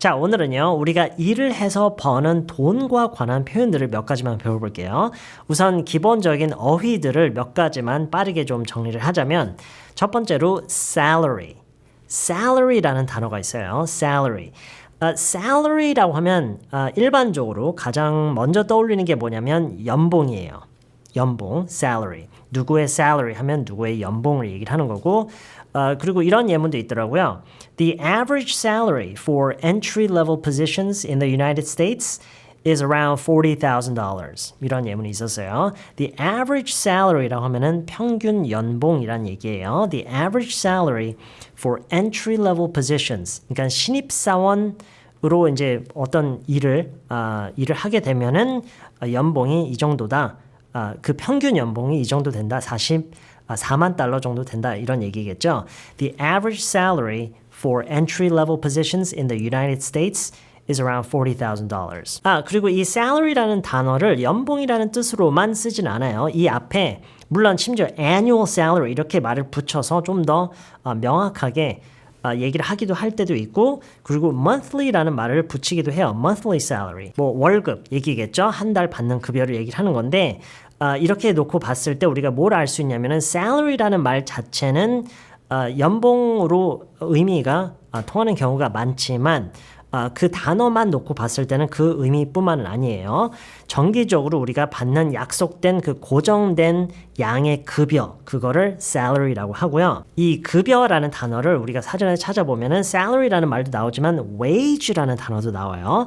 자, 오늘은요, 우리가 일을 해서 버는 돈과 관한 표현들을 몇 가지만 배워볼게요. 우선 기본적인 어휘들을 몇 가지만 빠르게 좀 정리를 하자면, 첫 번째로 salary. salary라는 단어가 있어요. salary. 어, salary라고 하면 어, 일반적으로 가장 먼저 떠올리는 게 뭐냐면 연봉이에요. 연봉, salary. 누구의 salary 하면 누구의 연봉을 얘기를 하는 거고, 어, 그리고 이런 예문도 있더라고요. The average salary for entry level positions in the United States is around $40,000. 이런 예문이 있었어요. The average salary라고 하면은 평균 연봉이란 얘기예요. The average salary for entry level positions. 그러니까 신입 사원 으로 이제 어떤 일을 아, 일을 하게 되면은 연봉이 이 정도다. 아, 그 평균 연봉이 이 정도 된다. 40 4만 달러 정도 된다. 이런 얘기겠죠. The average salary for entry level positions in the United States is around $40,000. 아, 그리고 이 salary라는 단어를 연봉이라는 뜻으로만 쓰진 않아요. 이 앞에 물론 심지어 annual salary 이렇게 말을 붙여서 좀 더 명확하게 아, 얘기를 하기도 할 때도 있고 그리고 monthly라는 말을 붙이기도 해요. monthly salary. 뭐 월급 얘기겠죠. 한 달 받는 급여를 얘기를 하는 건데 아, 이렇게 놓고 봤을 때 우리가 뭘 알 수 있냐면은 salary라는 말 자체는 아, 연봉으로 의미가 아, 통하는 경우가 많지만 아, 그 단어만 놓고 봤을 때는 그 의미뿐만은 아니에요. 정기적으로 우리가 받는 약속된 그 고정된 양의 급여, 그거를 salary라고 하고요. 이 급여라는 단어를 우리가 사전에 찾아보면은 salary라는 말도 나오지만 wage라는 단어도 나와요.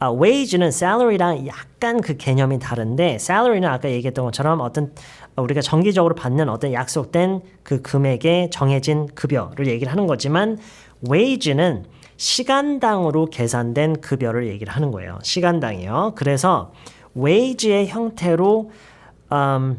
아, wage는 salary랑 약간 그 개념이 다른데 salary는 아까 얘기했던 것처럼 어떤 우리가 정기적으로 받는 어떤 약속된 그 금액에 정해진 급여를 얘기를 하는 거지만 wage는 시간당으로 계산된 급여를 얘기를 하는 거예요. 시간당이요. 그래서 wage의 형태로 음,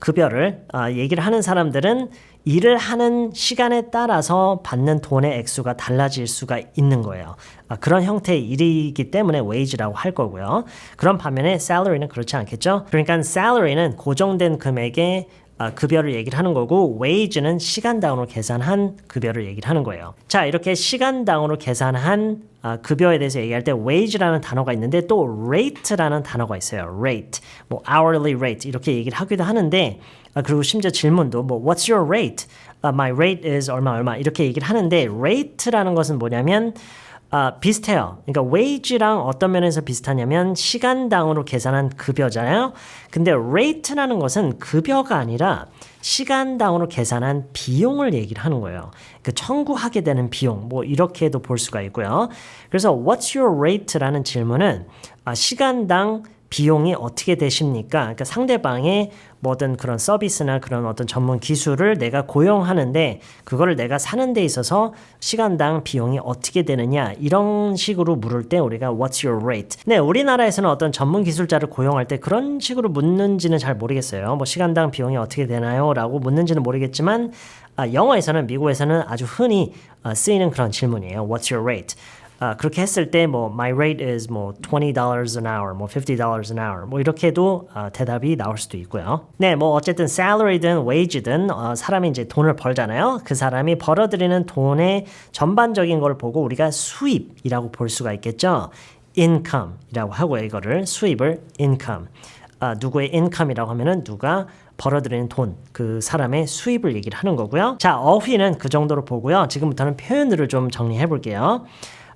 급여를 아, 얘기를 하는 사람들은 일을 하는 시간에 따라서 받는 돈의 액수가 달라질 수가 있는 거예요. 아, 그런 형태의 일이기 때문에 wage라고 할 거고요. 그런 반면에 salary는 그렇지 않겠죠? 그러니까 salary는 고정된 금액의 아, 급여를 얘기를 하는 거고 wage는 시간당으로 계산한 급여를 얘기를 하는 거예요. 자 이렇게 시간당으로 계산한 아, 급여에 대해서 얘기할 때 wage라는 단어가 있는데 또 rate라는 단어가 있어요. rate, 뭐 hourly rate 이렇게 얘기를 하기도 하는데 아, 그리고 심지어 질문도 뭐 what's your rate? Uh, my rate is 얼마 얼마 이렇게 얘기를 하는데 rate라는 것은 뭐냐면 아, 비슷해요. 그러니까 wage랑 어떤 면에서 비슷하냐면 시간당으로 계산한 급여잖아요. 근데 rate라는 것은 급여가 아니라 시간당으로 계산한 비용을 얘기를 하는 거예요. 그 청구하게 되는 비용 뭐 이렇게도 볼 수가 있고요. 그래서 what's your rate라는 질문은 아, 시간당 비용이 어떻게 되십니까? 그러니까 상대방의 뭐든 그런 서비스나 그런 어떤 전문 기술을 내가 고용하는데 그거를 내가 사는 데 있어서 시간당 비용이 어떻게 되느냐 이런 식으로 물을 때 우리가 what's your rate? 네, 우리나라에서는 어떤 전문 기술자를 고용할 때 그런 식으로 묻는지는 잘 모르겠어요. 뭐 시간당 비용이 어떻게 되나요? 라고 묻는지는 모르겠지만 아, 영어에서는 미국에서는 아주 흔히 아, 쓰이는 그런 질문이에요. What's your rate? 아, 그렇게 했을 때 뭐 my rate is 뭐 $20 an hour, 뭐 $50 an hour 뭐 이렇게도 아, 대답이 나올 수도 있고요. 네, 뭐 어쨌든 salary든 wage든 어, 사람이 이제 돈을 벌잖아요. 그 사람이 벌어들이는 돈의 전반적인 걸 보고 우리가 수입이라고 볼 수가 있겠죠. income이라고 하고요. 이거를 수입을 income. 아, 누구의 income이라고 하면은 누가 벌어들이는 돈, 그 사람의 수입을 얘기를 하는 거고요. 자, 어휘는 그 정도로 보고요. 지금부터는 표현들을 좀 정리해 볼게요.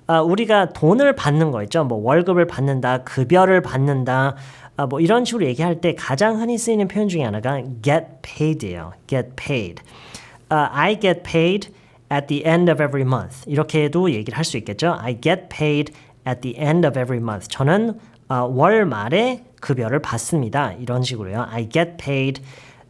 아, 우리가 돈을 받는 거 있죠. 뭐 월급을 받는다, 급여를 받는다, 아, 뭐 이런 식으로 얘기할 때 가장 흔히 쓰이는 표현 중에 하나가 get paid예요. get paid. 아, I get paid at the end of every month. 이렇게도 얘기를 할 수 있겠죠. I get paid at the end of every month. 저는 아, 월 말에 급여를 받습니다. 이런 식으로요. I get paid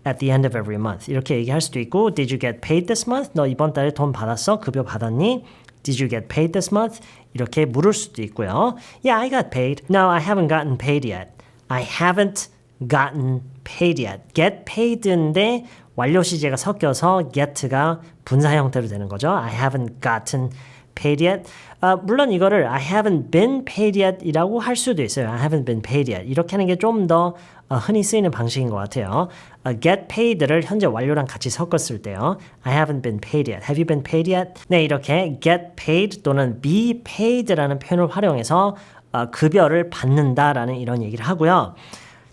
at the end of every month. 이렇게 얘기할 수도 있고 Did you get paid this month? 너 이번 달에 돈 받았어? 급여 받았니? Did you get paid this month? 이렇게 물을 수도 있고요. Yeah, I got paid. No, I haven't gotten paid yet. I haven't gotten paid yet. get paid인데 완료 시제가 섞여서 get가 분사 형태로 되는 거죠. I haven't gotten paid yet. 아, 물론 이거를 I haven't been paid yet 이라고 할 수도 있어요. I haven't been paid yet. 이렇게 하는 게 좀더 어, 흔히 쓰이는 방식인 것 같아요. 어, get paid를 현재 완료랑 같이 섞었을 때요. I haven't been paid yet. Have you been paid yet? 네, 이렇게 get paid 또는 be paid라는 표현을 활용해서 어, 급여를 받는다라는 이런 얘기를 하고요.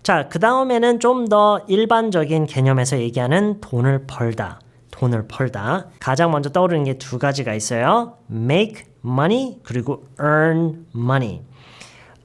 자, 그 다음에는 좀 더 일반적인 개념에서 얘기하는 돈을 벌다. 돈을 벌다. 가장 먼저 떠오르는 게 두 가지가 있어요. make money 그리고 earn money.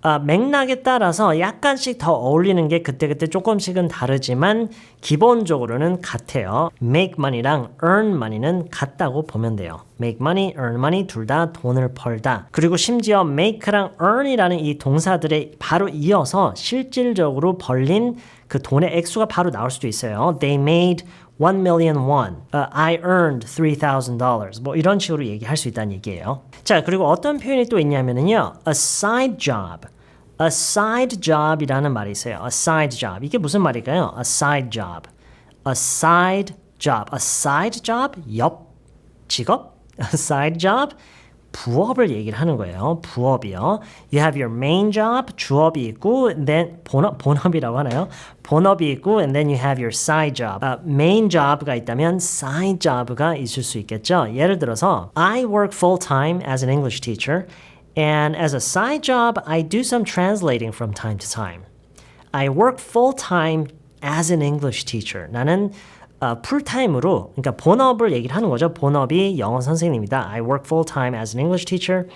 아, 맥락에 따라서 약간씩 더 어울리는 게 그때그때 조금씩은 다르지만 기본적으로는 같아요. make money랑 earn money는 같다고 보면 돼요. make money, earn money 둘 다 돈을 벌다. 그리고 심지어 make랑 earn이라는 이 동사들에 바로 이어서 실질적으로 벌린 그 돈의 액수가 바로 나올 수도 있어요. They made 1 million won. Uh, I earned $3,000. 뭐 이런 식으로 얘기할 수 있다는 얘기예요. 자, 그리고 어떤 표현이 또 있냐면요. a side job. a side job이라는 말이 있어요. a side job. 이게 무슨 말일까요? a side job. a side job. a side job? 옆 직업? a side job? 부업을 얘기를 하는 거예요. 부업이요. You have your main job, 주업이 있고, and then 본업, 본업이라고 하나요? 본업이 있고, and then you have your side job. 아, main job가 있다면 side job가 있을 수 있겠죠. 예를 들어서, I work full time as an English teacher, and as a side job, I do some translating from time to time. I work full time as an English teacher. 나는 어, 풀타임으로 그러니까 본업을 얘기를 하는 거죠. 본업이 영어 선생님이다. I work full time as an English teacher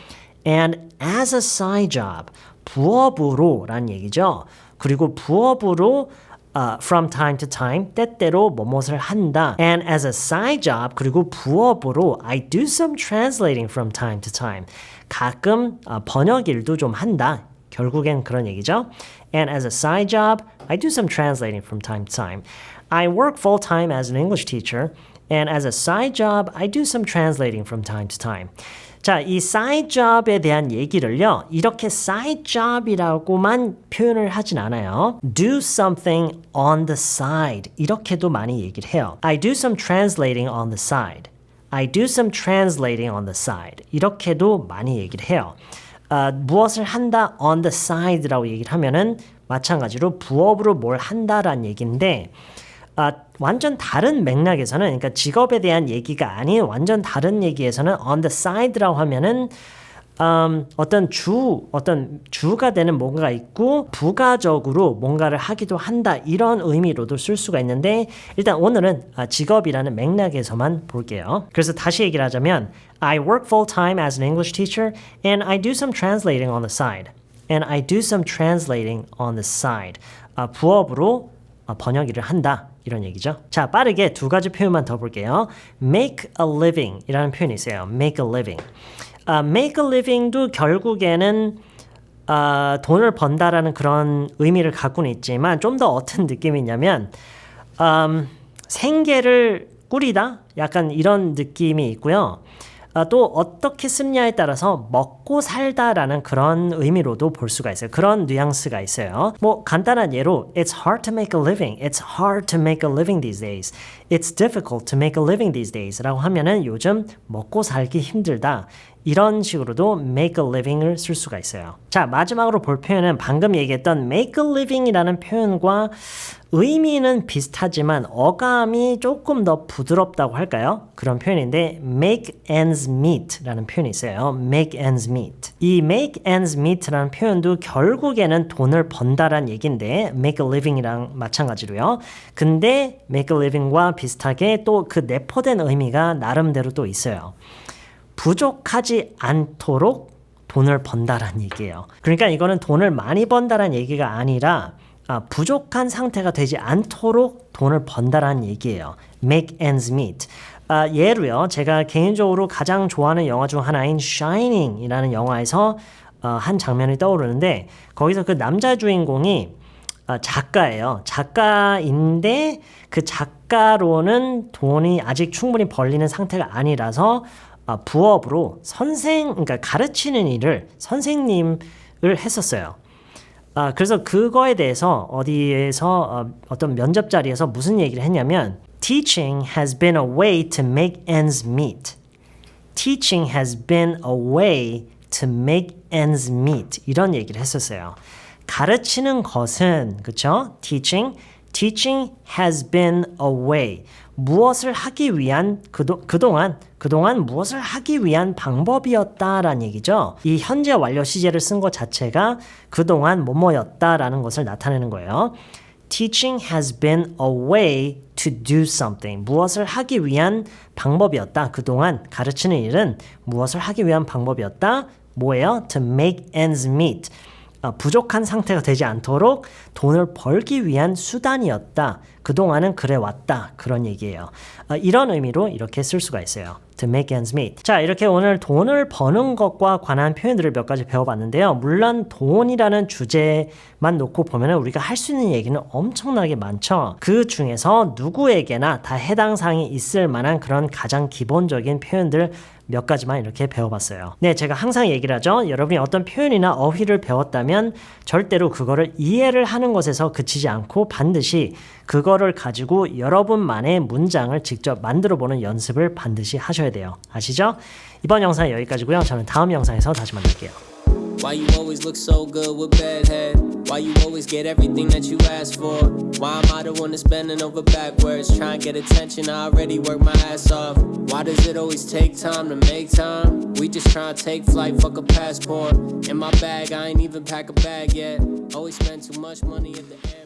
and as a side job 부업으로라는 얘기죠. 그리고 부업으로 uh, from time to time 때때로 뭐뭇을 한다. And as a side job 그리고 부업으로 I do some translating from time to time. 가끔 어, 번역 일도 좀 한다. 결국엔 그런 얘기죠. And as a side job, I do some translating from time to time. I work full time as an English teacher, and as a side job, I do some translating from time to time. 자, 이 side job에 대한 얘기를요, 이렇게 side job이라고만 표현을 하진 않아요. do something on the side. 이렇게도 많이 얘기를 해요. I do some translating on the side. I do some translating on the side. 이렇게도 많이 얘기를 해요. 어, 무엇을 한다 on the side라고 얘기를 하면은 마찬가지로 부업으로 뭘 한다라는 얘기인데 아, 완전 다른 맥락에서는 그러니까 직업에 대한 얘기가 아닌 완전 다른 얘기에서는 on the side라고 하면은 음, 어떤 주 어떤 주가 되는 뭔가가 있고 부가적으로 뭔가를 하기도 한다 이런 의미로도 쓸 수가 있는데 일단 오늘은 아, 직업이라는 맥락에서만 볼게요. 그래서 다시 얘기를 하자면 I work full time as an English teacher and I do some translating on the side. And I do some translating on the side. 아, 부업으로 아, 번역 일을 한다. 이런 얘기죠. 자, 빠르게 두 가지 표현만 더 볼게요. make a living 이라는 표현이 있어요. make a living. 아, make a living도 결국에는 아, 돈을 번다라는 그런 의미를 갖고는 있지만 좀 더 어떤 느낌이냐면 음, 생계를 꾸리다 약간 이런 느낌이 있고요. 아, 또 어떻게 쓰느냐에 따라서 먹고 살다라는 그런 의미로도 볼 수가 있어요. 그런 뉘앙스가 있어요. 뭐 간단한 예로 It's hard to make a living. It's hard to make a living these days. It's difficult to make a living these days. 라고 하면은 요즘 먹고 살기 힘들다. 이런 식으로도 make a living을 쓸 수가 있어요. 자, 마지막으로 볼 표현은 방금 얘기했던 make a living이라는 표현과 의미는 비슷하지만 어감이 조금 더 부드럽다고 할까요? 그런 표현인데 make ends meet라는 표현이 있어요. make ends meet. 이 make ends meet라는 표현도 결국에는 돈을 번다란 얘기인데 make a living이랑 마찬가지로요. 근데 make a living과 비슷하게 또 그 내포된 의미가 나름대로 또 있어요. 부족하지 않도록 돈을 번다란 얘기예요. 그러니까 이거는 돈을 많이 번다란 얘기가 아니라 아, 부족한 상태가 되지 않도록 돈을 번다란 얘기예요. make ends meet. 아, 예로요. 제가 개인적으로 가장 좋아하는 영화 중 하나인 Shining이라는 영화에서 어, 한 장면이 떠오르는데 거기서 그 남자 주인공이 어, 작가예요. 작가인데 그 작가로는 돈이 아직 충분히 벌리는 상태가 아니라서 어, 부업으로 선생, 그러니까 가르치는 일을 선생님을 했었어요. 아, 그래서 그거에 대해서 어디에서 어, 어떤 면접 자리에서 무슨 얘기를 했냐면 Teaching has been a way to make ends meet. teaching has been a way to make ends meet. 이런 얘기를 했었어요. 가르치는 것은 그쵸? teaching teaching has been a way 무엇을 하기 위한 그도, 그동안 그동안 무엇을 하기 위한 방법이었다라는 얘기죠. 이 현재 완료 시제를 쓴 것 자체가 그동안 뭐뭐였다라는 것을 나타내는 거예요. Teaching has been a way to do something. 무엇을 하기 위한 방법이었다. 그동안 가르치는 일은 무엇을 하기 위한 방법이었다. 뭐예요? To make ends meet. 어, 부족한 상태가 되지 않도록 돈을 벌기 위한 수단이었다. 그동안은 그래 왔다. 그런 얘기예요. 어, 이런 의미로 이렇게 쓸 수가 있어요. To make ends meet. 자, 이렇게 오늘 돈을 버는 것과 관한 표현들을 몇 가지 배워봤는데요. 물론 돈이라는 주제만 놓고 보면 우리가 할 수 있는 얘기는 엄청나게 많죠. 그 중에서 누구에게나 다 해당 사항이 있을 만한 그런 가장 기본적인 표현들 몇 가지만 이렇게 배워봤어요. 네, 제가 항상 얘기를 하죠. 여러분이 어떤 표현이나 어휘를 배웠다면 절대로 그거를 이해를 하는 것에서 그치지 않고 반드시 그거를 가지고 여러분만의 문장을 직접 만들어 보는 연습을 반드시 하셔야 돼요. 아시죠? 이번 영상 여기까지고요. 저는 다음 영상에서 다시 만날게요. Why you always look so good with bad head? Why you always get everything that you ask for? Why am I the one that's bending over backwards? Trying to get attention, I already work my ass off. Why does it always take time to make time? We just trying to take flight, fuck a passport. In my bag, I ain't even pack a bag yet. Always spend too much money at the airport.